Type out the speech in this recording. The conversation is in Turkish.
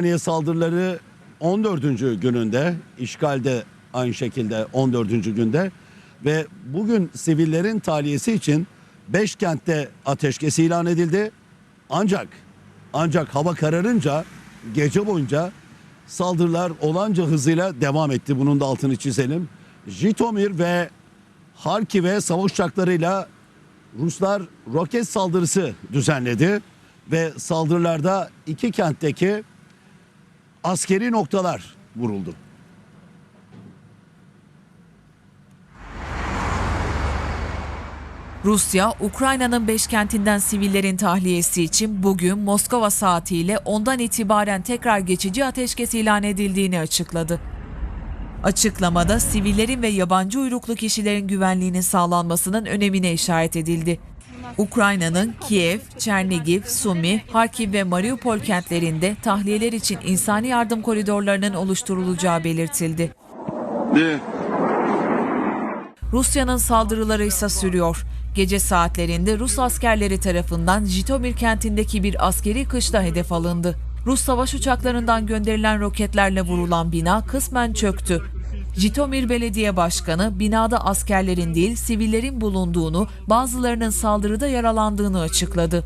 Ukrayna'ya saldırıları 14. gününde, işgalde aynı şekilde 14. günde ve bugün sivillerin tahliyesi için 5 kentte ateşkes ilan edildi. Ancak ancak hava kararınca gece boyunca saldırılar olanca hızıyla devam etti. Bunun da altını çizelim. Jitomir ve Harkiv'e savaş uçaklarıyla Ruslar roket saldırısı düzenledi ve saldırılarda iki kentteki askeri noktalar vuruldu. Rusya, Ukrayna'nın beş kentinden sivillerin tahliyesi için bugün Moskova saatiyle ondan itibaren tekrar geçici ateşkes ilan edildiğini açıkladı. Açıklamada sivillerin ve yabancı uyruklu kişilerin güvenliğinin sağlanmasının önemine işaret edildi. Ukrayna'nın Kiev, Çernigiv, Sumi, Harkiv ve Mariupol kentlerinde tahliyeler için insani yardım koridorlarının oluşturulacağı belirtildi. Rusya'nın saldırıları ise sürüyor. Gece saatlerinde Rus askerleri tarafından Jitomir kentindeki bir askeri kışla hedef alındı. Rus savaş uçaklarından gönderilen roketlerle vurulan bina kısmen çöktü. Jitomir Belediye Başkanı binada askerlerin değil sivillerin bulunduğunu, bazılarının saldırıda yaralandığını açıkladı.